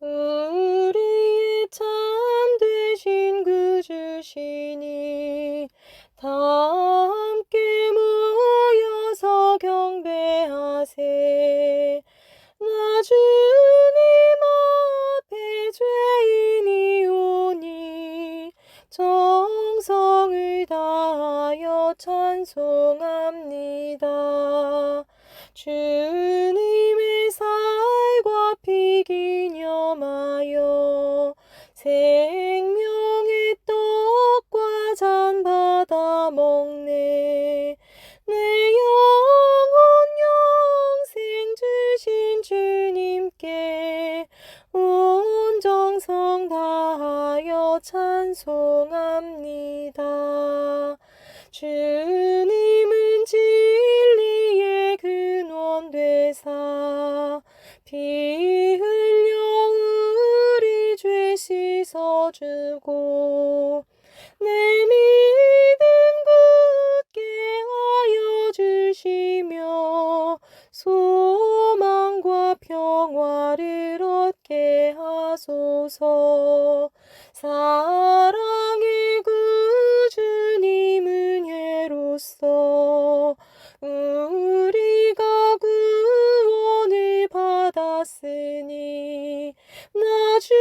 우리의 참 되신 그 주시니 다 함께 모여서 경배하세 나 주님 앞에 죄인이 오니 정성을 다하여 찬송합니다. 주 생명의 떡과 잔 받아 먹네. 내 영혼 영생 주신 주님께 온 정성 다하여 찬송합니다. 주님은 진리의 근원 되사 죄 씻어주고 내 믿음 굳게 하여 주시며 소망과 평화를 얻게 하소서. 사랑의 구주님 은혜로서 우리가 구원을 받았으니 나주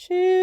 Cheers.